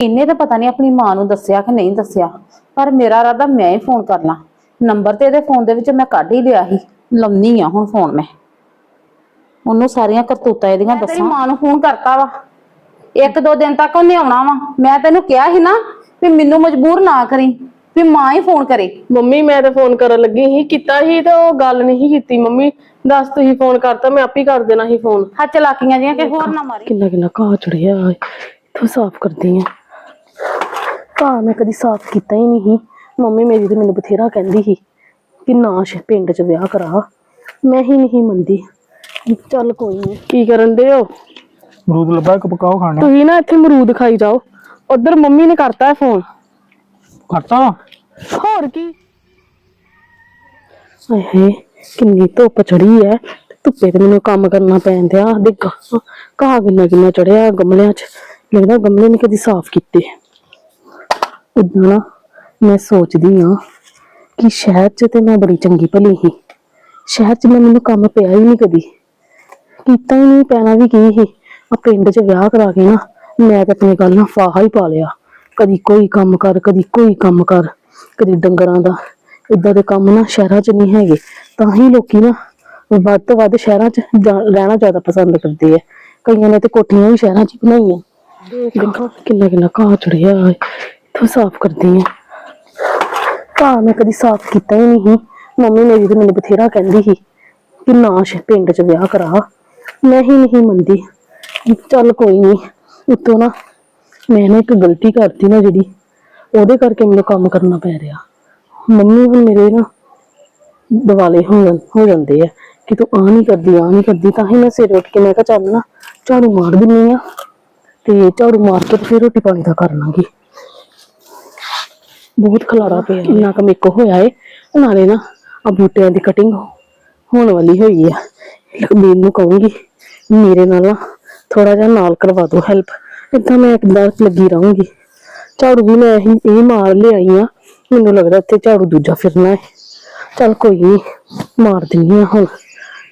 ਇਹਨੇ ਤਾਂ ਪਤਾ ਨਹੀਂ ਆਪਣੀ ਮਾਂ ਨੂੰ ਦੱਸਿਆ ਕਿ ਨਹੀਂ ਦੱਸਿਆ ਪਰ ਮੇਰਾ ਇਰਾਦਾ ਮੈਂ ਹੀ ਫੋਨ ਕਰ ਲਾਂ। ਨੰਬਰ ਤੇ ਇਹਦੇ ਫੋਨ ਦੇ ਵਿੱਚ ਮੈਂ ਕੱਢ ਹੀ ਲਿਆ ਸੀ ਲੰਮੀ ਆ ਹੁਣ ਫੋਨ ਮੈਂ। ਉਹਨੂੰ ਸਾਰੀਆਂ ਕਰਤੂਤਾਂ ਇਹਦੀਆਂ ਦੱਸਾਂ ਤੇਰੀ ਮਾਂ ਨੂੰ ਫੋਨ ਕਰਤਾ ਵਾ। ਇੱਕ ਦੋ ਦਿਨ ਤੱਕ ਉਹਨੇ ਆਉਣਾ ਵਾ। ਮੈਂ ਤੈਨੂੰ ਕਿਹਾ ਸੀ ਨਾ ਵੀ ਮੈਨੂੰ ਮਜਬੂਰ ਨਾ ਕਰੀ ਵੀ ਮਾਂ ਹੀ ਫੋਨ ਕਰੇ। ਮੰਮੀ ਮੈਂ ਤਾਂ ਫੋਨ ਕਰਨ ਲੱਗੀ ਸੀ ਕੀਤਾ ਸੀ ਤੇ ਉਹ ਗੱਲ ਨਹੀਂ ਕੀਤੀ। ਮੰਮੀ ਦੱਸ ਤੁਸੀਂ ਫੋਨ ਕਰਤਾ ਮੈਂ ਆਪੇ ਕਰ ਦੇਣਾ ਸੀ ਫੋਨ ਹਾਂ ਚਲਾਕੀਆਂ ਜੀਆਂ ਕਿ ਹੋਰ ਨਾ ਮਾਰੀ। ਕਿੰਨਾ ਕਿੰਨਾ ਘਾਹ ਚੜਿਆ ਇਥੋਂ ਸਾਫ਼ ਕਰਦੀ ਆ। ਘਾਹ ਮੈਂ ਕਦੀ ਸਾਫ਼ ਕੀਤਾ ਹੀ ਨਹੀਂ ਸੀ। ਮੰਮੀ ਮੇਰੀ ਤੇ ਮੈਨੂੰ ਬਥੇਰਾ ਕਹਿੰਦੀ ਸੀ ਕਿ ਨਾ ਸ਼ ਪਿੰਡ 'ਚ ਵਿਆਹ ਕਰਾ। ਮੈਂ ਹੀ ਨਹੀਂ ਮੰਨਦੀ। ਚੱਲ ਕੋਈ ਨਹੀਂ ਕੀ ਕਰਨ ਦੇ ਹੋ? ਅਮਰੂਦ ਲੱਭਾ ਇੱਕ ਪਕਾਓ ਖਾਣਾ ਤੁਸੀਂ ਨਾ ਇੱਥੇ ਮਰੂਦ ਖਾਈ ਜਾਓ। ਉਧਰ ਮੰਮੀ ਨੇ ਕਰਤਾ ਫੋਨ। ਕਰਤਾ ਹੋਰ ਕੀ? ਆਏ ਕਿੰਨੀ ਧੁੱਪ ਚੜੀ ਐ। ਧੁੱਪੇ ਤੇ ਮੈਨੂੰ ਕੰਮ ਕਰਨਾ ਪੈਂਦਿਆ ਦੇ ਘਾਹ ਕਿੰਨਾ ਕਿੰਨਾ ਚੜਿਆ ਗਮਲਿਆਂ 'ਚ। ਲੱਗਦਾ ਗਮਲੇ ਨਹੀਂ ਕਦੀ ਸਾਫ਼ ਕੀਤੇ। ਉਦਾਂ ਨਾ ਮੈਂ ਸੋਚਦੀ ਆ ਕਿ ਸ਼ਹਿਰ 'ਚ ਤੇ ਮੈਂ ਬੜੀ ਚੰਗੀ ਭਲੀ ਸੀ। ਸ਼ਹਿਰ 'ਚ ਮੈਂ ਮੈਨੂੰ ਕੰਮ ਪਿਆ ਹੀ ਨਹੀਂ ਕਦੀ। ਕੀਤਾ ਹੀ ਨਹੀਂ ਪੈਣਾ ਵੀ ਕੀ ਸੀ। ਆ ਪਿੰਡ 'ਚ ਵਿਆਹ ਕਰਾ ਕੇ ਨਾ ਮੈਂ ਤਾਂ ਆਪਣੀ ਗੱਲ ਨਾਲ ਫਾਹਾ ਹੀ ਪਾ ਲਿਆ। ਕਦੀ ਕੋਈ ਕੰਮ ਕਰ ਕਦੀ ਕੋਈ ਕੰਮ ਕਰ ਕਦੀ ਡੰਗਰਾਂ ਦਾ। ਇਦਾਂ ਦੇ ਕੰਮ ਨਾ ਸ਼ਹਿਰਾਂ 'ਚ ਨਹੀਂ ਹੈਗੇ। ਤਾਂ ਹੀ ਲੋਕੀ ਨਾ ਵੱਧ ਤੋਂ ਵੱਧ ਸ਼ਹਿਰਾਂ 'ਚ ਰਹਿਣਾ ਜ਼ਿਆਦਾ ਪਸੰਦ ਕਰਦੇ ਆ। ਕਈਆਂ ਨੇ ਤੇ ਕੋਠੀਆਂ ਵੀ ਸ਼ਹਿਰਾਂ 'ਚ ਹੀ ਬਣਾਈਆਂ। ਦੇਖੋ। ਕਿੰਨਾ ਕਿੰਨਾ ਘਾਹ ਚੜਿਆ ਇੱਥੋਂ ਸਾਫ਼ ਕਰਦੀ ਆ। ਘਾਹ ਮੈਂ ਕਦੀ ਸਾਫ਼ ਕੀਤਾ ਹੀ ਨਹੀਂ ਮੰਮੀ ਮੇਰੀ ਤੇ ਮੈਨੂੰ ਬਥੇਰਾ ਕਹਿੰਦੀ ਸੀ ਕਿ ਨਾ ਸ਼ ਪਿੰਡ 'ਚ ਵਿਆਹ ਕਰਾ। ਮੈਂ ਹੀ ਨਹੀਂ ਮੰਨਦੀ। ਚੱਲ ਕੋਈ ਨਹੀਂ, ਉਤੋਂ ਨਾ ਮੈਂ ਨਾ ਇੱਕ ਗਲਤੀ ਕਰਤੀ ਨਾ ਜਿਹੜੀ, ਉਹਦੇ ਕਰਕੇ ਮੈਨੂੰ ਕੰਮ ਕਰਨਾ ਪੈ ਰਿਹਾ। ਮੰਮੀ ਹੁਣ ਮੇਰੇ ਨਾ ਦਿਵਾਲੇ ਹੋ ਹੋ ਜਾਂਦੇ ਆ। ਕਿ ਤੂੰ ਆ ਨਹੀਂ ਕਰਦੀ ਆ ਨਹੀਂ ਕਰਦੀ, ਤਾਂ ਹੀ ਮੈਂ ਸਿਰ ਉੱਠ ਕੇ ਮੈਂ ਕਿਹਾ ਚੱਲ ਨਾ ਝਾੜੂ ਮਾਰ ਦਿੰਨੀ ਆ। ਤੇ ਝਾੜੂ ਮਾਰ ਕੇ ਫਿਰ ਰੋਟੀ ਪਾਣੀ ਦਾ ਕਰ ਲਾਂਗੀ। ਬਹੁਤ ਖਲਾਰਾ ਪਿਆ ਇੰਨਾ ਕੁ ਮੇਰੇ ਕੋ ਹੋਇਆ ਏ ਨਾਲੇ ਨਾ ਆ ਬੂਟਿਆਂ ਦੀ ਕਟਿੰਗ ਹੋਣ ਵਾਲੀ ਹੋਈ ਆ ਲਖਬੀਰ ਨੂੰ ਕਹੂੰਗੀ ਮੇਰੇ ਨਾਲ ਨਾ ਥੋੜਾ ਜਿਹਾ ਨਾਲ ਕਰਵਾ ਦਿਓ ਹੈਲਪ ਇਦਾਂ ਮੈਂ ਕਿੱਦਾਂ ਲੱਗੀ ਰਹੂੰਗੀ ਝਾੜੂ ਵੀ ਮੈਂ ਇਹੀ ਇਹ ਮਾਰ ਲਿਆਈ ਆ ਮੈਨੂੰ ਲੱਗਦਾ ਇੱਥੇ ਝਾੜੂ ਦੂਜਾ ਫਿਰਨਾ ਹੈ ਚੱਲ ਕੋਈ ਨਹੀਂ ਮਾਰ ਦਿੰਨੀ ਆ ਹੁਣ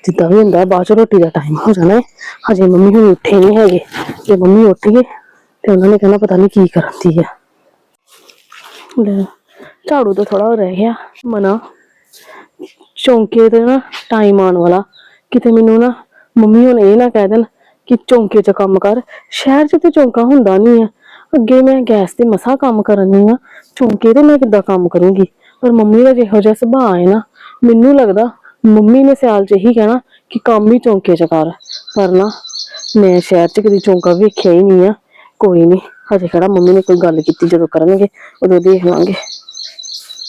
ਜਿੱਦਾਂ ਵੀ ਹੁੰਦਾ ਬਾਅਦ ਚ ਰੋਟੀ ਦਾ ਟਾਈਮ ਹੋ ਜਾਣਾ ਹੈ ਹਜੇ ਮੰਮੀ ਹੁਣ ਉੱਠੇ ਨਹੀਂ ਹੈਗੇ ਜੇ ਮੰਮੀ ਉੱਠ ਗਏ ਤੇ ਉਹਨਾਂ ਨੇ ਕਹਿਣਾ ਪਤਾ ਨਹੀਂ ਕੀ ਕਰਦੀ ਆ ਲੈ ਝਾੜੂ ਤਾਂ ਥੋੜਾ ਰਹਿ ਗਿਆ। ਮਨਾ। ਚੌਂਕੇ ਤੇ ਨਾ ਟਾਈਮ ਆਉਣ ਵਾਲਾ। ਕਿਤੇ ਮੈਨੂੰ ਨਾ ਮੰਮੀ ਹੁਣ ਇਹ ਨਾ ਕਹਿ ਦੇਣ ਕਿ ਚੌਂਕੇ 'ਚ ਕੰਮ ਕਰ। ਸ਼ਹਿਰ 'ਚ ਤੇ ਚੌਂਕਾ ਹੁੰਦਾ ਨਹੀਂ ਆ। ਅੱਗੇ ਮੈਂ ਗੈਸ ਤੇ ਮਸਾ ਕੰਮ ਕਰਨੀ ਆ। ਚੌਂਕੇ ਤੇ ਮੈਂ ਕਿੱਦਾਂ ਕੰਮ ਕਰੂੰਗੀ? ਪਰ ਮੰਮੀ ਦਾ ਜਿਹੋ ਜਿਹਾ ਸੁਭਾਅ ਹੈ ਨਾ, ਮੈਨੂੰ ਲੱਗਦਾ ਮੰਮੀ ਨੇ ਸਿਆਲ 'ਚ ਇਹੀ ਕਹਿਣਾ ਕਿ ਕੰਮ ਹੀ ਚੌਂਕੇ 'ਚ ਕਰ। ਪਰ ਨਾ ਮੈਂ ਸ਼ਹਿਰ 'ਚ ਕਦੀ ਚੌਂਕਾ ਵੇਖਿਆ ਹੀ ਨਹੀਂ ਆ। ਕੋਈ ਨਹੀਂ ਹਜੇ ਕਿਹੜਾ ਮੰਮੀ ਨੇ ਕੋਈ ਗੱਲ ਕੀਤੀ ਜਦੋਂ ਕਰਨਗੇ, ਉਦੋਂ ਦੇਖ ਲਾਂਗੇ।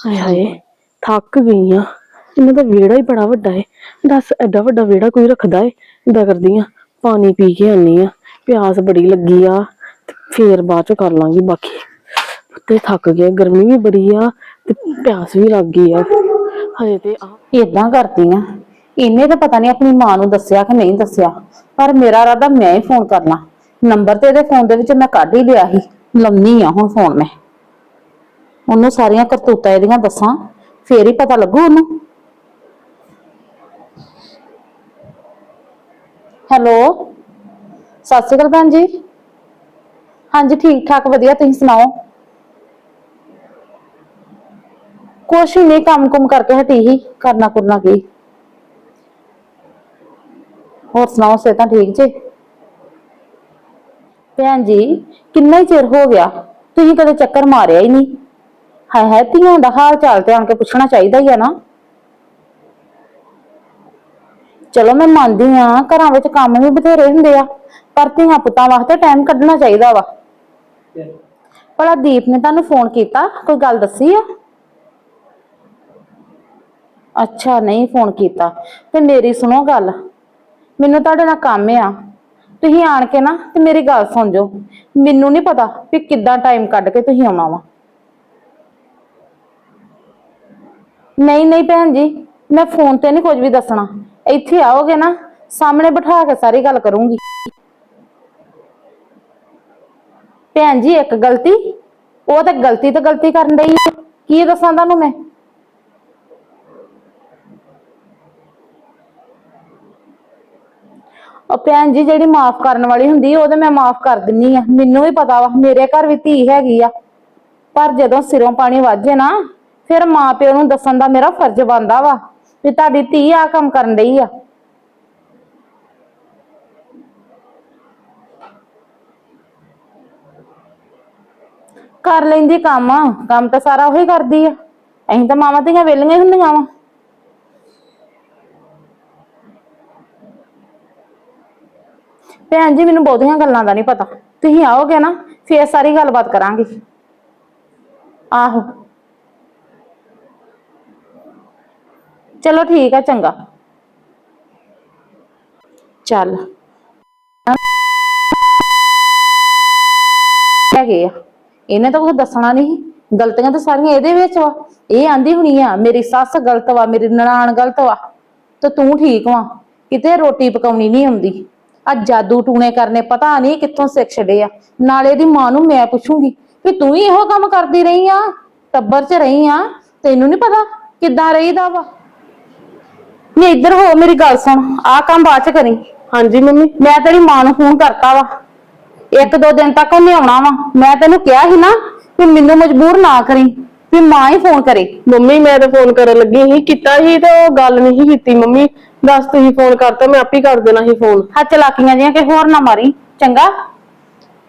ਹਾਏ ਹਾਏ, ਥੱਕ ਗਈ ਆ। ਇਹਨਾਂ ਦਾ ਵਿਹੜਾ ਹੀ ਬੜਾ ਵੱਡਾ ਏ। ਦੱਸ, ਐਡਾ ਵੱਡਾ ਵਿਹੜਾ ਕੋਈ ਰੱਖਦਾ ਏ? ਏਦਾਂ ਕਰਦੀ ਆ, ਪਾਣੀ ਪੀ ਕੇ ਆਨੀ ਆ। ਪਿਆਸ ਬੜੀ ਲੱਗੀ ਆ, ਤੇ ਫੇਰ ਬਾਅਦ ਚ ਕਰ ਲਾਂਗੀ ਬਾਕੀ। ਤੇ ਥੱਕ ਗਿਆ, ਗਰਮੀ ਵੀ ਬੜੀ ਆ, ਤੇ ਪਿਆਸ ਵੀ ਲੱਗ ਗਈ ਆ। ਹਜੇ ਤੇ ਆ। ਇਦਾਂ ਕਰਦੀ ਆ। ਇਹਨੇ ਤਾਂ ਪਤਾ ਨਹੀਂ ਆਪਣੀ ਮਾਂ ਨੂੰ ਦੱਸਿਆ ਕਿ ਨਹੀਂ ਦੱਸਿਆ, ਪਰ ਮੇਰਾ ਇਰਾਦਾ ਮੈਂ ਹੀ ਫੋਨ ਕਰਨਾ। ਨੰਬਰ ਤੇ ਇਹਦੇ ਫੋਨ ਦੇ ਵਿੱਚ ਮੈਂ ਕੱਢ ਹੀ ਲਿਆ ਸੀ। ਲੰਮੀ ਆ ਹੁਣ ਫੋਨ ਮੈਂ। ਉਹਨੂੰ ਸਾਰੀਆਂ ਕਰਤੂਤਾਂ ਇਹਦੀਆਂ ਦੱਸਾਂ, ਫੇਰ ਹੀ ਪਤਾ ਲੱਗੂ ਉਹਨੂੰ। ਹੈਲੋ? ਸਤਿ ਸ਼੍ਰੀ ਅਕਾਲ ਭੈਣ ਜੀ। ਹਾਂਜੀ ਠੀਕ ਠਾਕ ਵਧੀਆ, ਤੁਸੀਂ ਸੁਣਾਓ? ਕੁਛ ਵੀ ਨਹੀਂ ਕੰਮ ਕੁਮ ਕਰਕੇ ਹਟੀ ਹੀ ਕਰਨਾ ਕਰਨਾ ਕੀ। ਹੋਰ ਸੁਣਾਓ, ਸਿਹਤਾਂ ਠੀਕ ਜੇ? ਭੈਣ ਜੀ, ਕਿੰਨਾ ਹੀ ਚਿਰ ਹੋ ਗਿਆ, ਤੁਸੀਂ ਕਦੇ ਚੱਕਰ ਮਾਰਿਆ ਹੀ ਨਹੀਂ। ਹਾਏ ਹਾਏ, ਧੀਆਂ ਦਾ ਹਾਲ ਚਾਲ ਤੇ ਆਣ ਕੇ ਪੁੱਛਣਾ ਚਾਹੀਦਾ ਹੀ ਆ ਨਾ। ਚਲੋ ਮੈਂ ਮੰਨਦੀ ਆ ਘਰਾਂ ਵਿੱਚ ਕੰਮ ਵੀ ਬਥੇਰੇ ਹੁੰਦੇ ਆ, ਪਰ ਧੀਆਂ ਪੁੱਤਾਂ ਵਾਸਤੇ ਟਾਈਮ ਕੱਢਣਾ ਚਾਹੀਦਾ ਵਾ। ਭਲਾ ਦੀਪ ਨੇ ਤੁਹਾਨੂੰ ਫੋਨ ਕੀਤਾ? ਕੋਈ ਗੱਲ ਦੱਸੀ ਆ? ਅੱਛਾ, ਨਹੀਂ ਫੋਨ ਕੀਤਾ। ਤੇ ਮੇਰੀ ਸੁਣੋ ਗੱਲ, ਮੈਨੂੰ ਤੁਹਾਡੇ ਨਾਲ ਕੰਮ ਆ। ਤੁਸੀਂ ਆਣ ਕੇ ਨਾ ਤੇ ਮੇਰੀ ਗੱਲ ਸੁਣ ਜੋ ਮੈਨੂੰ ਨਹੀਂ ਪਤਾ ਵੀ ਕਿੱਦਾਂ ਟਾਈਮ ਕੱਢ ਕੇ ਤੁਸੀਂ ਆਉਣਾ ਵਾ। ਨਹੀਂ ਨਹੀਂ ਭੈਣ ਜੀ, ਮੈਂ ਫੋਨ ਤੇ ਨਹੀਂ ਕੁਝ ਵੀ ਦੱਸਣਾ। ਇੱਥੇ ਆਓਗੇ ਨਾ, ਸਾਹਮਣੇ ਬਿਠਾ ਕੇ ਸਾਰੀ ਗੱਲ ਕਰੂੰਗੀ। ਭੈਣ ਜੀ, ਇੱਕ ਗਲਤੀ, ਉਹ ਤਾਂ ਗਲਤੀ ਤੇ ਗਲਤੀ ਕਰਨ ਡਈ ਆ। ਕੀ ਦੱਸਾਂ ਤੁਹਾਨੂੰ ਮੈਂ? ਉਹ ਭੈਣ ਜੀ ਜਿਹੜੀ ਮਾਫ ਕਰਨ ਵਾਲੀ ਹੁੰਦੀ ਉਹ ਤੇ ਮੈਂ ਮਾਫ ਕਰ ਦਿੰਨੀ ਆ। ਮੈਨੂੰ ਵੀ ਪਤਾ ਵਾ, ਮੇਰੇ ਘਰ ਵੀ ਧੀ ਹੈਗੀ ਆ। ਪਰ ਜਦੋਂ ਸਿਰੋਂ ਪਾਣੀ ਵਾਜੇ ਨਾ, ਫਿਰ ਮਾਂ ਪਿਓ ਨੂੰ ਦੱਸਣ ਦਾ ਮੇਰਾ ਫਰਜ਼ ਬਣਦਾ ਵਾ ਵੀ ਤੁਹਾਡੀ ਧੀ ਆ ਕੰਮ ਕਰਨ ਡਈ ਆ। ਕਰ ਲੈਂਦੀ ਕੰਮ ਕੰਮ ਤਾਂ ਸਾਰਾ ਉਹੀ ਕਰਦੀ ਆ। ਅਸੀਂ ਤਾਂ ਮਾਵਾਂ ਧੀਆਂ ਵੇਲੀਆਂ ਹੀ ਹੁੰਦੀਆਂ ਵਾ। ਭੈਣ ਜੀ, ਮੈਨੂੰ ਬਹੁਤੀਆਂ ਗੱਲਾਂ ਦਾ ਨਹੀਂ ਪਤਾ। ਤੁਸੀਂ ਆਓਗੇ ਨਾ, ਫੇਰ ਸਾਰੀ ਗੱਲਬਾਤ ਕਰਾਂਗੇ। ਆਹੋ। ਚਲੋ ਠੀਕ ਆ, ਚੰਗਾ। ਚੱਲ। ਹੈਗੇ ਆ। ਇਹਨੇ ਤਾਂ ਕੁਝ ਦੱਸਣਾ ਨਹੀਂ ਗਲਤੀਆਂ ਤਾਂ ਸਾਰੀਆਂ ਇਹਦੇ ਵਿੱਚ ਵਾ। ਇਹ ਆਂਦੀ ਹੁਣੀ ਆ, ਮੇਰੀ ਸੱਸ ਗਲਤ ਵਾ, ਮੇਰੀ ਨਨਾਣ ਗਲਤ ਵਾ। ਤੇ ਤੂੰ ਠੀਕ ਵਾ। ਕਿਤੇ ਰੋਟੀ ਪਕਾਉਣੀ ਨਹੀਂ ਆਉਂਦੀ। ਆ ਜਾਦੂ ਟੂਣੇ ਕਰਨੇ ਪਤਾ ਨਹੀਂ ਕਿੱਥੋਂ ਸਿੱਖ ਛੜੇ ਆ। ਨਾਲੇ ਦੀ ਮਾਂ ਨੂੰ ਮੈਂ ਪੁੱਛੂੰਗੀ ਵੀ ਤੂੰ ਹੀ ਇਹੋ ਕੰਮ ਕਰਦੀ ਰਹੀ ਆ ਟੱਬਰ 'ਚ ਰਹੀ ਆ ਤੈਨੂੰ ਨਹੀਂ ਪਤਾ ਕਿੱਦਾਂ ਰਹੀਦਾ ਵਾ। ਨਹੀਂ ਇੱਧਰ ਹੋ ਮੇਰੀ ਗੱਲ ਸੁਣ ਆਹ ਕੰਮ ਬਾਅਦ 'ਚ ਕਰੀ। ਹਾਂਜੀ ਮੰਮੀ। ਮੈਂ ਤੇਰੀ ਮਾਂ ਨੂੰ ਫੋਨ ਕਰਤਾ ਵਾ। ਇੱਕ ਦੋ ਦਿਨ ਤੱਕ ਉਹਨੇ ਆਉਣਾ ਵਾ। ਮੈਂ ਤੈਨੂੰ ਕਿਹਾ ਸੀ ਨਾ ਕਿ ਮੈਨੂੰ ਮਜਬੂਰ ਨਾ ਕਰੀ ਵੀ ਮਾਂ ਹੀ ਫੋਨ ਕਰੇ। ਮੰਮੀ ਮੈਂ ਤਾਂ ਫੋਨ ਕਰਨ ਲੱਗੀ ਸੀ। ਕੀਤਾ ਸੀ ਤੇ ਉਹ ਗੱਲ ਨਹੀਂ ਕੀਤੀ ਮੰਮੀ। ਦੱਸ ਤੁਸੀਂ ਫੋਨ ਕਰਤਾ ਮੈਂ ਆਪੇ ਕਰ ਦੇਣਾ ਸੀ ਫੋਨ ਆ ਚਲਾਕੀਆਂ ਜੀਆਂ ਕਿ ਹੋਰ ਨਾ ਮਾਰੀ ਚੰਗਾ?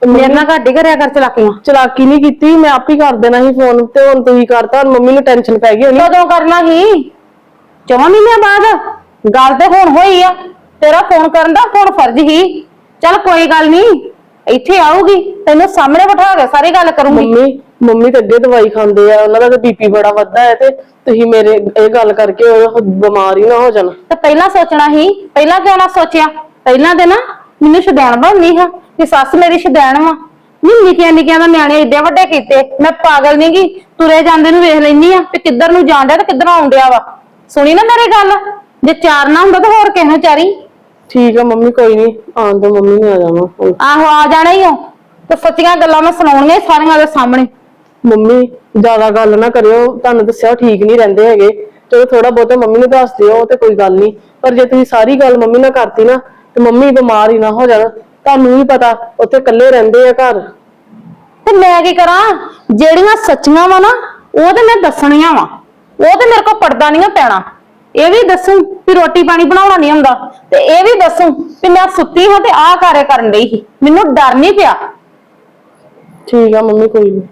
ਮੇਰੇ ਨਾਲ ਘੱਟ ਹੀ ਕਰਿਆ ਕਰ ਚਲਾਕੀਆਂ। ਚਲਾਕੀ ਨਹੀਂ ਕੀਤੀ ਮੈਂ ਆਪੇ ਕਰ ਦੇਣਾ ਸੀ ਫੋਨ ਤੇ ਹੁਣ ਤੁਸੀਂ ਕਰਤਾ ਹੁਣ ਮੰਮੀ ਨੂੰ ਟੈਨਸ਼ਨ ਪੈ ਗਈ ਹੋਣੀ। ਕਦੋਂ ਕਰਨਾ ਸੀ? ਚੌਵਾਂ ਮਹੀਨਿਆਂ ਬਾਅਦ? ਗੱਲ ਤੇ ਹੁਣ ਹੋਈ ਆ। ਤੇਰਾ ਫੋਨ ਕਰਨ ਦਾ ਹੁਣ ਫਰਜ਼ ਹੀ ਚੱਲ ਕੋਈ ਗੱਲ ਨਹੀਂ ਇੱਥੇ ਆਊਗੀ ਤੈਨੂੰ ਸਾਹਮਣੇ ਬਿਠਾ ਕੇ ਸਾਰੀ ਗੱਲ ਕਰੂੰਗੀ। ਮੰਮੀ ਮੰਮੀ ਤਾਂ ਅੱਗੇ ਦਵਾਈ ਖਾਂਦੇ ਆ ਉਹਨਾਂ ਦਾ ਤਾਂ ਬੀਪੀ ਬੜਾ ਵੱਧਾ ਹੈ ਤੇ ਤੁਸੀਂ ਮੇਰੇ ਇਹ ਗੱਲ ਕਰਕੇ ਉਹ ਬਿਮਾਰ ਹੀ ਨਾ ਹੋ ਜਾਣ। ਤੇ ਪਹਿਲਾਂ ਸੋਚਣਾ ਸੀ ਪਹਿਲਾਂ ਕਿਉਂ ਨਾ ਸੋਚਿਆ? ਪਹਿਲਾਂ ਤੇ ਨਾ ਮੈਨੂੰ ਸ਼ਦੈਣ ਬਣਨੀ ਹਾਂ ਕਿ ਸੱਸ ਮੇਰੀ ਸ਼ਦੈਣ ਵਾ। ਨਹੀਂ ਨਿੱਕੀਆਂ ਨਿੱਕੀਆਂ ਦਾ ਨਿਆਣੇ ਏਡੇ ਵੱਡੇ ਕੀਤੇ। ਮੈਂ ਪਾਗਲ ਨੀ ਗੀ ਤੁਰੇ ਜਾਂਦੇ ਨੂੰ ਵੇਖ ਲੈਨੀ ਆ ਤੇ ਕਿੱਧਰ ਨੂੰ ਡਿਆ ਤੇ ਕਿੱਧਰ ਆਉਣ ਡਿਆ ਵਾ। ਸੁਣੀ ਨਾ ਮੇਰੀ ਗੱਲ? ਜੇ ਚਾਰ ਨਾ ਹੁੰਦਾ ਤਾਂ ਹੋਰ ਕਿਸੇ ਨੂੰ ਚਾਰੀ? ਠੀਕ ਆ ਮੰਮੀ ਕੋਈ ਨਹੀਂ ਆਉਣ ਦੋ ਮੰਮੀ ਨੇ ਆ ਜਾਣਾ। ਹੁਣ। ਆਹੋ ਆ ਜਾਣਾ ਹੀ ਹੋ ਤੇ ਸੱਚੀਆਂ ਗੱਲਾਂ ਮੈਂ ਸੁਣਾਉਣੀਆਂ ਸਾਰੀਆਂ ਦੇ ਸਾਹਮਣੇ। ਮੰਮੀ ਜ਼ਿਆਦਾ ਗੱਲ ਨਾ ਕਰਿਓ ਤੁਹਾਨੂੰ ਦੱਸਿਆ ਉਹ ਠੀਕ ਨਹੀਂ ਰਹਿੰਦੇ ਹੈਗੇ। ਚਲੋ ਥੋੜਾ ਬਹੁਤਾ ਮੰਮੀ ਨੂੰ ਦੱਸ ਦਿਓ ਤੇ ਕੋਈ ਗੱਲ ਨਹੀਂ। ਪਰ ਜੇ ਤੁਸੀਂ ਸਾਰੀ ਗੱਲ ਮੰਮੀ ਨਾਲ ਕਰਤੀ ਨਾ ਤੇ ਮੰਮੀ ਬਿਮਾਰ ਹੀ ਨਾ ਹੋ ਜਾਣ। ਤੁਹਾਨੂੰ ਵੀ ਪਤਾ ਉੱਥੇ ਇਕੱਲੇ ਰਹਿੰਦੇ ਆ ਘਰ। ਤੇ ਮੈਂ ਕੀ ਕਰਾਂ? ਜਿਹੜੀਆਂ ਸੱਚੀਆਂ ਵਾ ਨਾ ਉਹ ਤੇ ਮੈਂ ਦੱਸਣੀਆਂ ਵਾ। ਉਹ ਤੇ ਮੇਰੇ ਕੋਲ ਪਰਦਾ ਨਹੀਂ ਪੈਣਾ। ਇਹ ਵੀ ਦੱਸੂ ਵੀ ਰੋਟੀ ਪਾਣੀ ਬਣਾਉਣਾ ਨਹੀਂ ਹੁੰਦਾ। ਤੇ ਇਹ ਵੀ ਦੱਸੂ ਵੀ ਮੈਂ ਸੁੱਤੀ ਹਾਂ ਤੇ ਆਹ ਕਾਰੇ ਕਰਨ ਲਈ ਮੈਨੂੰ ਡਰ ਨਹੀਂ ਪਿਆ। ਠੀਕ ਆ ਮੰਮੀ ਕੋਈ ਨਹੀਂ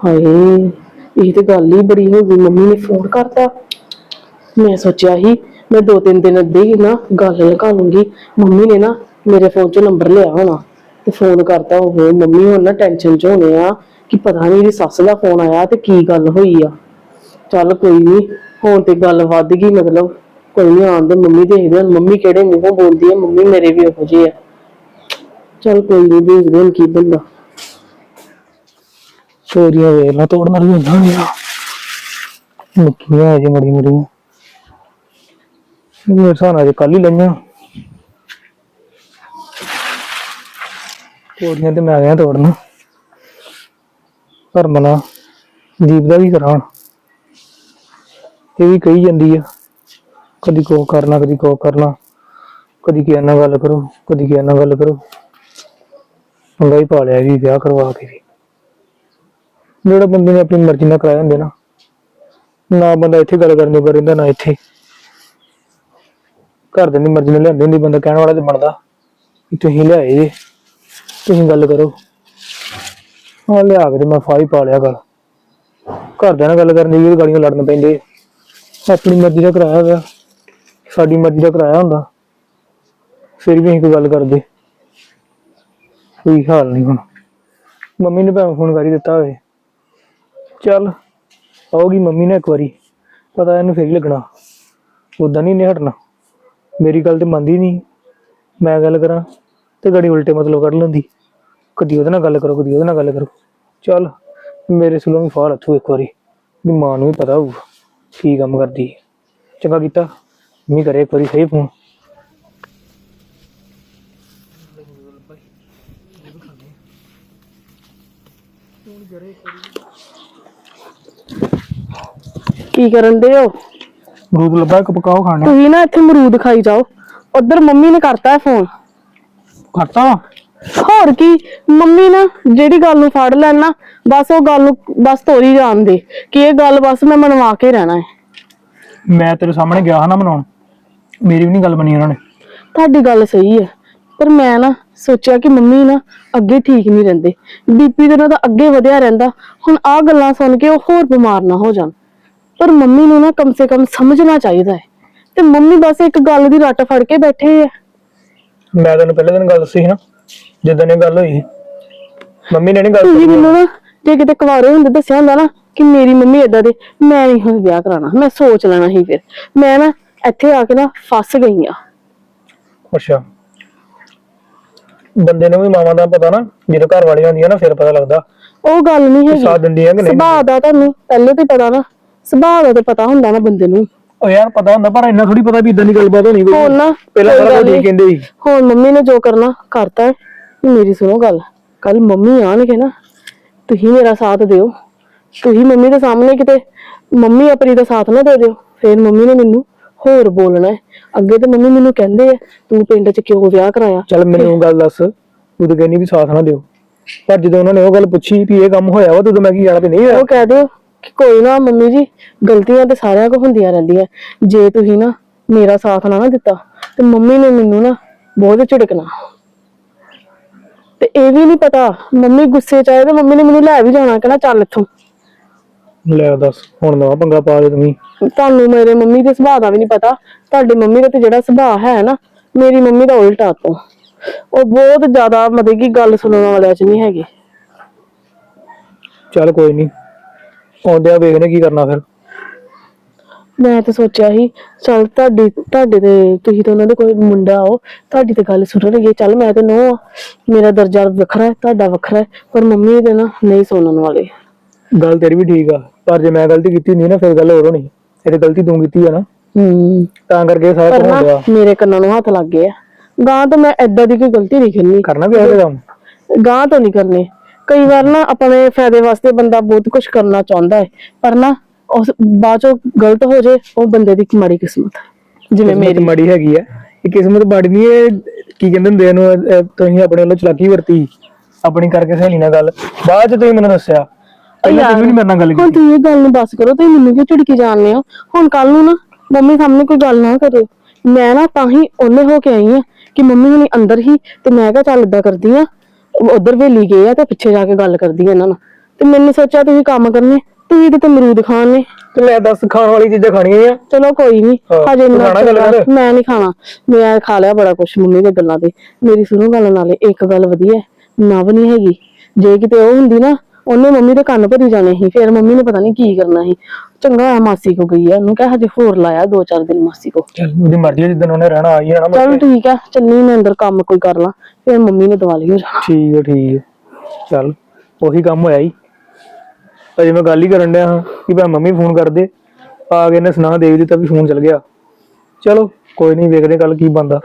ਹਾਏ, ਇਹ ਤੇ ਗੱਲ ਹੀ ਬੜੀ ਹੋ ਗਈ, ਮੰਮੀ ਨੇ ਫੋਨ ਕਰਤਾ। ਮੈਂ ਸੋਚਿਆ ਸੀ, ਮੈਂ ਦੋ ਤਿੰਨ ਦਿਨ ਅੱਧੇ ਹੀ ਨਾ ਗੱਲ ਲਗਾ ਲੂੰਗੀ ਮੰਮੀ ਨੇ ਨਾ ਮੇਰੇ ਫੋਨ 'ਚੋਂ ਨੰਬਰ ਲਿਆ ਹੋਣਾ, ਤੇ ਫੋਨ ਕਰਤਾ ਉਹ। ਮੰਮੀ ਹੁਣ ਨਾ ਟੈਨਸ਼ਨ 'ਚ ਹੋਣੇ ਆ ਕਿ ਪਤਾ ਨਹੀਂ ਇਹਦੀ ਸੱਸ ਦਾ ਫੋਨ ਆਇਆ ਤੇ ਕੀ ਗੱਲ ਹੋਈ ਆ। ਚੱਲ ਕੋਈ ਨਹੀਂ ਹੁਣ ਤੇ ਗੱਲ ਵੱਧ ਗਈ ਮਤਲਬ। ਕੋਈ ਨਹੀਂ ਆਉਣ ਮੰਮੀ ਦੇਖਦੇ ਹਾਂ ਮੰਮੀ ਕਿਹੜੇ ਮੂੰਹੋਂ ਬੋਲਦੀ ਆ, ਮੰਮੀ ਮੇਰੇ ਵੀ ਉਹੋ ਜਿਹੇ ਆ। ਚੱਲ ਕੋਈ ਨਹੀਂ ਦੇਖਦੇ ਹਾਂ ਕੀ ਬੰਦਾ ਚੋਰੀਆਂ ਵੇਖ ਲਾ ਤੋੜਨ ਵਾਲੀ ਹੁੰਦੀਆਂ ਹੋਣੀਆਂ। ਨਿੱਕੀਆਂ ਅਜੇ ਮੜੀ ਮੜੀ ਮੇਰੇ ਹਿਸਾਬ ਨਾਲ ਕੱਲ ਹੀ ਲਈਆਂ। ਚੋਰੀਆਂ ਤੇ ਮੈਂ ਆ ਗਿਆ ਤੋੜਨ। ਪਰ ਮਨਾ ਦੀਪ ਦਾ ਵੀ ਕਰਾਉਣ। ਇਹ ਵੀ ਕਹੀ ਜਾਂਦੀ ਆ, ਕਦੀ ਕੋ ਕਰਨਾ, ਕਦੀ ਕੋ ਕਰਨਾ। ਕਦੀ ਕਿਸੇ ਨਾਲ ਗੱਲ ਕਰੋ, ਕਦੀ ਕਿਸੇ ਨਾਲ ਗੱਲ ਕਰੋ। ਪੰਗਾ ਹੀ ਪਾ ਲਿਆ ਵੀ ਵਿਆਹ ਕਰਵਾ ਕੇ। ਵੀ ਜਿਹੜਾ ਬੰਦੇ ਨੇ ਆਪਣੀ ਮਰਜ਼ੀ ਨਾਲ ਕਰਾਇਆ ਹੁੰਦੇ ਨਾ ਨਾ ਬੰਦਾ ਇੱਥੇ ਗੱਲ ਕਰਨ ਜੋਗਾ ਰਹਿੰਦਾ, ਨਾ ਇੱਥੇ। ਘਰ ਦੇ ਦੀ ਮਰਜ਼ੀ ਨਾਲ ਲਿਆਂਦੇ ਹੁੰਦੀ, ਬੰਦਾ ਕਹਿਣ ਵਾਲਾ ਤੇ ਬਣਦਾ। ਕਿ ਤੁਸੀਂ ਲਿਆਏ ਜੇ। ਤੁਸੀਂ ਗੱਲ ਕਰੋ। ਹਾਂ ਲਿਆ ਕੇ ਤੇ ਮੈਂ ਫਾਈ ਪਾ ਲਿਆ ਗੱਲ ਘਰਦਿਆਂ ਨਾਲ ਗੱਲ ਕਰਨ ਦੀ ਵੀ ਗਾਲੀਆਂ ਲੜਨ ਪੈਂਦੇ। ਆਪਣੀ ਮਰਜ਼ੀ ਦਾ ਕਰਾਇਆ ਹੋਇਆ। ਸਾਡੀ ਮਰਜ਼ੀ ਦਾ ਕਰਾਇਆ ਹੁੰਦਾ। ਫਿਰ ਵੀ ਅਸੀਂ ਕੋਈ ਗੱਲ ਕਰਦੇ। ਕੋਈ ਹਾਲ ਨਹੀਂ ਹੁਣ। ਮੰਮੀ ਨੇ ਭਾਵੇਂ ਫੋਨ ਕਰੀ ਦਿੱਤਾ ਹੋਵੇ। ਚੱਲ ਆਉਗੀ ਮੰਮੀ ਨੇ ਇੱਕ ਵਾਰੀ। ਪਤਾ ਇਹਨੂੰ ਫੇਰ ਹੀ ਲੱਗਣਾ। ਉਦਾਂ ਨਹੀਂ ਇਹਨੇ ਹਟਣਾ। ਮੇਰੀ ਗੱਲ ਤੇ ਮੰਨਦੀ ਨਹੀਂ। ਮੈਂ ਗੱਲ ਕਰਾਂ ਤੇ ਗੜੀ ਉਲਟੇ ਮਤਲਬ ਕੱਢ ਲੈਂਦੀ। ਕਦੀ ਉਹਦੇ ਨਾਲ ਗੱਲ ਕਰੋ, ਕਦੀ ਉਹਦੇ ਨਾਲ ਗੱਲ ਕਰੋ। ਚੱਲ, ਮੇਰੇ ਸੁਲੋਂ ਵੀ ਫਾਲ ਹੱਥੂ ਇੱਕ ਵਾਰੀ। ਵੀ ਮਾਂ ਨੂੰ ਵੀ ਪਤਾ ਹੋਊਗਾ ਕੀ ਕੰਮ ਕਰਦੀ। ਹੈ। ਚੰਗਾ ਕੀਤਾ। ਮੰਮੀ ਕਰੇ ਇੱਕ ਵਾਰੀ ਸਹੀ ਫੋਨ। ਕੀ ਕਰਨ ਦੇ ਹੋ? ਅਮਰੂਦ ਲੱਭਾ ਇੱਕ ਪਕਾਓ ਖਾਣੇ। ਤੁਸੀਂ ਨਾ ਇੱਥੇ ਮਰੂਦ ਖਾਈ ਜਾਓ। ਉਧਰ ਮੰਮੀ ਨੇ ਕਰਤਾ ਫੋਨ। ਕਰਤਾ? ਵਾ? ਹੋਰ ਕੀ ਮੰਮੀ ਨਾ ਜਿਹੜੀ ਗੱਲ ਨੂੰ ਫੜ ਲੈਣ ਨਾ ਬਸ ਉਹ ਗੱਲ ਨੂੰ ਬਸ ਤੋਰੀ ਜਾਣ ਦੇ ਕਿ ਇਹ ਗੱਲ ਬਸ ਮੈਂ ਮਨਵਾ ਕੇ ਰਹਿਣਾ ਹੈ। ਮੈਂ ਤੇਰੇ ਸਾਹਮਣੇ ਗਿਆ ਹਾਂ ਨਾ ਮਨਾਉਣ। ਮੇਰੀ ਵੀ ਨਹੀਂ ਗੱਲ ਬਣੀ ਉਹਨਾਂ ਨੇ। ਤੁਹਾਡੀ ਗੱਲ ਸਹੀ ਹੈ ਪਰ ਮੈਂ ਨਾ ਸੋਚਿਆ ਕਿ ਮੰਮੀ ਨਾ ਅੱਗੇ ਠੀਕ ਨਹੀਂ ਰਹਿੰਦੇ। ਬੀਪੀ ਤੇ ਉਹਨਾਂ ਦਾ ਅੱਗੇ ਵਧਿਆ ਰਹਿੰਦਾ। ਹੁਣ ਆਹ ਗੱਲਾਂ ਸੁਣ ਕੇ ਉਹ ਹੋਰ ਬਿਮਾਰ ਨਾ ਹੋ ਜਾਣ। ਪਰ ਮੰਮੀ ਨੂੰ ਨਾ ਕਮ ਸੇ ਕਮ ਸਮਝਣਾ ਚਾਹੀਦਾ ਹੈ। ਤੇ ਮੰਮੀ ਬਸ ਇੱਕ ਗੱਲ ਦੀ ਰੱਟ ਫੜ ਕੇ ਬੈਠੇ ਆ। ਮੈਂ ਤੈਨੂੰ ਪਹਿਲੇ ਦਿਨ ਗੱਲ ਦੱਸੀ ਸੀ ਨਾ ਜਿੱਦਾਂ ਇਹ ਗੱਲ ਹੋਈ। ਮੰਮੀ ਨੇ ਨਹੀਂ ਗੱਲ ਤੁਸੀਂ ਕੀਤੀ ਮੈਨੂੰ ਨਾ ਜੇ ਕਿਤੇ ਕੁਵਾਰੇ ਹੁੰਦੇ ਦੱਸਿਆ ਹੁੰਦਾ ਨਾ ਕਿ ਮੇਰੀ ਮੰਮੀ ਏਦਾਂ ਦੇ ਮੈਂ ਨਹੀਂ ਹੁਣ ਵਿਆਹ ਕਰਾਉਣਾ ਮੈਂ ਸੋਚ ਲੈਣਾ ਸੀ ਫਿਰ। ਮੈਂ ਨਾ ਇੱਥੇ ਆ ਕੇ ਨਾ ਫਸ ਗਈ ਆ। ਅੱਛਾ। ਬੰਦੇ ਨੂੰ ਵੀ ਮਾਵਾਂ ਦਾ ਪਤਾ ਨਾ ਜਦੋਂ ਘਰ ਵਾਲੀਆਂ ਹੁੰਦੀਆਂ ਨਾ ਫਿਰ ਪਤਾ ਲੱਗਦਾ। ਉਹ ਗੱਲ ਨਹੀਂ ਹੈਗੀ। ਸਾਥ ਦਿੰਦੀਆਂ ਕਿ ਨਹੀਂ? ਸੁਭਾਅ ਦਾ ਤੁਹਾਨੂੰ ਪਹਿਲੇ ਤੇ ਪਤਾ ਨਾ। ਸੁਭਾਅ ਦਾ ਤੇ ਪਤਾ ਹੁੰਦਾ ਨਾ ਬੰਦੇ ਨੂੰ। ਉਹ ਯਾਰ ਪਤਾ ਹੁੰਦਾ ਪਰ ਇੰਨਾ ਥੋੜੀ ਪਤਾ ਵੀ ਇਦਾਂ ਦੀ ਗੱਲਬਾਤ ਹੋਣੀ ਕੋਈ। ਹੁਣ ਨਾ ਪਹਿਲਾਂ ਕੋਈ ਸਾਰਾ ਗੱਲ ਕੁਝ ਨੀ। ਠੀਕ ਕਹਿੰਦੇ ਸੀ। ਹੁਣ ਮੰਮੀ ਨੇ ਜੋ ਕਰਨਾ ਕਰਤਾ ਹੈ। ਮੇਰੀ ਸੁਣੋ ਗੱਲ। ਕੱਲ ਮੰਮੀ ਆਣਗੇ ਨਾ ਤੁਸੀਂ ਮੇਰਾ ਸਾਥ ਦਿਓ। ਤੁਸੀਂ ਮੰਮੀ ਦੇ ਸਾਹਮਣੇ ਕਿਤੇ ਮੰਮੀ ਆਪਣੀ ਦਾ ਸਾਥ ਨਾ ਦੇ ਦਿਓ। ਫਿਰ ਮੰਮੀ ਨੇ ਮੈਨੂੰ ਹੋਰ ਬੋਲਣਾ ਹੈ। ਅੱਗੇ ਤੇ ਮੰਮੀ ਮੈਨੂੰ ਕਹਿੰਦੇ ਆ ਤੂੰ ਪਿੰਡ 'ਚ ਕਿਉਂ ਵਿਆਹ ਕਰਾਇਆ? ਚੱਲ ਮੈਨੂੰ ਗੱਲ ਦੱਸ ਤੂੰ ਤਾਂ ਕਹਿੰਦੀ ਵੀ ਸਾਥ ਨਾ ਦਿਓ। ਪਰ ਜਦੋਂ ਉਹਨਾਂ ਨੇ ਉਹ ਗੱਲ ਪੁੱਛੀ ਵੀ ਇਹ ਕੰਮ ਹੋਇਆ ਵਾ ਤਦੋਂ ਮੈਂ ਕੀ ਜਾਣਾ ਤੇ ਨਹੀਂ ਹੋਇਆ। ਉਹ ਕਹਿ ਦਿਓ ਕਿ ਕੋਈ ਨਾ ਮੰਮੀ ਜੀ ਗਲਤੀਆਂ ਤੇ ਸਾਰਿਆਂ ਕੋ ਹੁੰਦੀਆਂ ਰਹਿੰਦੀਆਂ। ਜੇ ਤੁਸੀਂ ਨਾ ਮੇਰਾ ਸਾਥ ਨਾ ਨਾ ਦਿੱਤਾ ਤੇ ਮੰਮੀ ਨੇ ਮੈਨੂੰ ਨਾ ਬਹੁਤ ਝਿੜਕਣਾ। ਤੇ ਇਹ ਵੀ ਨਹੀਂ ਪਤਾ ਮੰਮੀ ਗੁੱਸੇ ਚ ਆਏ ਤੇ ਮੰਮੀ ਨੇ ਮੈਨੂੰ ਲੈ ਵੀ ਜਾਣਾ ਕਹਿੰਦਾ ਚੱਲ ਇੱਥੋਂ। ਲੈ ਦੱਸ ਹੁਣ ਨਵਾਂ ਪੰਗਾ ਪਾ ਦੇ ਤੂੰ ਵੀ। ਤੁਹਾਨੂੰ ਮੇਰੇ ਮੰਮੀ ਦੇ ਸੁਭਾਅ ਦਾ ਵੀ ਨਹੀਂ ਪਤਾ। ਤੁਹਾਡੀ ਮੰਮੀ ਦਾ ਤੇ ਜਿਹੜਾ ਸੁਭਾਅ ਹੈ ਨਾ ਮੇਰੀ ਮੰਮੀ ਦਾ ਉਲਟਾ ਤੋਂ। ਉਹ ਬਹੁਤ ਜ਼ਿਆਦਾ ਮਤਲਬ ਕਿ ਗੱਲ ਸੁਣਨ ਵਾਲਿਆਂ ਚ ਨਹੀਂ ਹੈਗੇ। ਚੱਲ ਕੋਈ ਨਹੀਂ ਆਉਂਦਿਆਂ ਵੇਖਨੇ ਕੀ ਕਰਨਾ ਫਿਰ। ਮੈਂ ਤਾਂ ਸੋਚਿਆ ਸੀ ਚਲ ਤੁਹਾਡੀ ਤੁਹਾਡੇ ਤੇ ਤੁਸੀਂ ਤਾਂ ਉਹਨਾਂ ਦੇ ਕੋਈ ਮੁੰਡਾ ਹੋ ਤੁਹਾਡੀ ਤੇ ਗੱਲ ਸੁਣਨਗੇ ਚੱਲ ਮੈਂ ਤੇ ਨੋ ਮੇਰਾ ਦਰਜਾ ਵੱਖਰਾ ਹੈ ਤੁਹਾਡਾ ਵੱਖਰਾ ਹੈ ਪਰ ਮੰਮੀ ਦੇ ਨਾ ਨਹੀਂ ਸੁਣਨ ਵਾਲੇ। ਗੱਲ ਤੇਰੀ ਵੀ ਠੀਕ ਆ ਪਰ ਜੇ ਮੈਂ ਗਲਤੀ ਕੀਤੀ ਨਹੀਂ ਨਾ ਫਿਰ ਗੱਲ ਹੋਰ ਹੋਣੀ। ਇਹ ਤੇ ਗਲਤੀ ਤੂੰ ਕੀਤੀ ਆ ਨਾ। ਹੂੰ। ਤਾਂ ਕਰਕੇ ਸਾਰਾ ਪਰ ਕੁਝ ਨਾ ਹੋ ਗਿਆ ਮੇਰੇ ਕੰਨਾਂ ਨੂੰ ਹੱਥ ਲੱਗ ਗਏ ਆ ਗਾਂ ਤੋਂ ਮੈਂ ਐਦਾਂ ਦੀ ਕੋਈ ਗਲਤੀ ਨਹੀਂ ਕਰਨੀ। ਕਰਨਾ ਵੀ ਇਹੋ ਕੰਮ ਗਾਂ ਤੋਂ ਨਹੀਂ ਕਰਨੇ। ਕਈ ਵਾਰ ਨਾ ਆਪਣੇ ਫਾਇਦੇ ਵਾਸਤੇ ਬੰਦਾ ਬਹੁਤ ਕੁਝ ਕਰਨਾ ਚਾਹੁੰਦਾ ਹੈ। ਪਰ ਨਾ ਉਸ ਬਾਅਦ ਚੋਂ ਗਲਤ ਹੋ ਜੇ ਉਹ ਬੰਦੇ ਦੀ ਮਾੜੀ ਕਿਸਮਤ। ਜਿਵੇਂ ਕਿਸਮਤ ਮੇਰੀ। ਮਾੜੀ ਹੈਗੀ ਆ। ਇਹ ਕਿਸਮਤ ਮਾੜੀ ਨਹੀਂ ਇਹ ਕੀ ਕਹਿੰਦੇ ਹੁੰਦੇ ਇਹਨੂੰ ਇਹ- ਇਹ ਤੁਸੀਂ ਆਪਣੇ ਵੱਲੋਂ ਚਲਾਕੀ ਵਰਤੀ। ਆਪਣੀ ਕਰਕੇ ਸਹੇਲੀ ਨਾਲ ਗੱਲ। ਬਾਅਦ ਚ ਤੁਸੀਂ ਮੈਨੂੰ ਦੱਸਿਆ ਪਹਿਲਾਂ ਯਾਰ, ਵੀ ਨਹੀਂ ਮੇਰੇ ਨਾਲ ਗੱਲ ਹੁਣ ਕੀਤੀ। ਤੁਸੀਂ ਇਹ ਗੱਲ ਨੂੰ ਬਸ ਕਰੋ ਤੁਸੀਂ ਮੈਨੂੰ ਕਿਉਂ ਝਿੜਕੀ ਜਾਂਦੇ ਹੋ? ਹੁਣ ਕੱਲ ਨੂੰ ਨਾ ਮੰਮੀ ਸਾਹਮਣੇ ਕੋਈ ਗੱਲ ਨਾ ਕਰਿਓ ਮੈਂ ਨਾ ਤਾਂ ਹੀ ਉਹਨੇ ਹੋ ਕੇ ਆਈ ਆ ਕਿ ਮੰਮੀ ਹੁਣੀ ਅੰਦਰ ਹੀ ਤੇ ਮੈਂ ਕਿਹਾ ਚੱਲ ਏਦਾਂ ਕਰਦੀ ਆ ਉਧਰ ਵੇਲੀ ਗਏ ਆ ਤੇ ਪਿੱਛੇ ਜਾ ਕੇ ਗੱਲ ਕਰਦੀ ਆ ਇਹਨਾਂ ਨਾਲ। ਤੇ ਮੈਨੂੰ ਸੋਚਿਆ ਤੁਸੀਂ ਕੰਮ ਕਰਨੇ ਤੁਸੀਂ ਤੇ ਅਮਰੂਦ ਖਾਣ ਨੇ। ਤੇ ਲੈ ਦੱਸ ਖਾਣ ਵਾਲੀ ਚੀਜ਼ਾਂ ਖਾਣੀਆਂ ਆ। ਚਲੋ ਕੋਈ ਨਹੀਂ ਹਾਂ, ਹਜੇ ਤੂੰ ਇੰਨਾ ਖਾਣਾ ਗੱਲ ਚੰਗਾ- ਕਰ। ਮੈਂ ਨਹੀਂ ਖਾਣਾ। ਮੈਂ ਖਾ ਲਿਆ ਬੜਾ ਕੁਛ ਮੰਮੀ ਦੇ ਗੱਲਾਂ ਤੇ। ਮੇਰੀ ਸੁਣੋ ਗੱਲ ਨਾਲੇ ਇੱਕ ਗੱਲ ਵਧੀਆ ਹੈ, ਨਵ ਨਹੀਂ ਹੈਗੀ। ਜੇ ਕਿਤੇ ਉਹ ਹੁੰਦੀ ਨਾ ਉਹਨੇ ਮੰਮੀ ਦੇ ਕੰਨ ਭਰੀ ਜਾਣੇ ਸੀ ਫਿਰ ਮੰਮੀ ਨੇ ਪਤਾ ਨਹੀਂ ਕੀ ਕਰਨਾ ਸੀ। ਚੰਗਾ ਹੋਇਆ ਮਾਸੀ ਕੋ ਗਈ ਹੈ ਉਹਨੂੰ ਕਿਹਾ ਹਜੇ ਹੋਰ ਲਾਇਆ ਦੋ ਚਾਰ ਦਿਨ ਮਾਸੀ ਕੋ। ਚੱਲ ਉਹਦੀ ਮਰਜ਼ੀ ਆ, ਜਿੱਦਣ ਉਹਨੇ ਰਹਿਣਾ ਆਈ ਰਹਿਣਾ ਚਲ ਮੁੜ ਕੇ। ਠੀਕ ਹੈ ਚੱਲੀ ਮੈਂ ਅੰਦਰ ਕੰਮ ਕੋਈ ਕਰ ਲਾਂ ਫਿਰ ਮੰਮੀ ਨੇ ਦਿਵਾਲੀ ਹੋ ਜਾਣਾ। ਠੀਕ ਹੈ ਠੀਕ ਹੈ ਚੱਲ ਉਹੀ ਕੰਮ ਹੋਇਆ ਹੀ ਅਜੇ ਮੈਂ ਗੱਲ ਹੀ ਕਰਨ ਡਿਆ ਹਾਂ ਕਿ ਭਾ ਮੰਮੀ ਫੋਨ ਕਰਦੇ ਆ ਕੇ ਇਹਨੇ ਸੁਣਾ ਦੇ ਦਿੱਤਾ ਵੀ ਫੋਨ ਚਲ ਗਿਆ। ਚਲੋ ਕੋਈ ਨਹੀਂ ਵੇਖਦੇ ਕੱਲ ਕੀ ਬੰਦਾ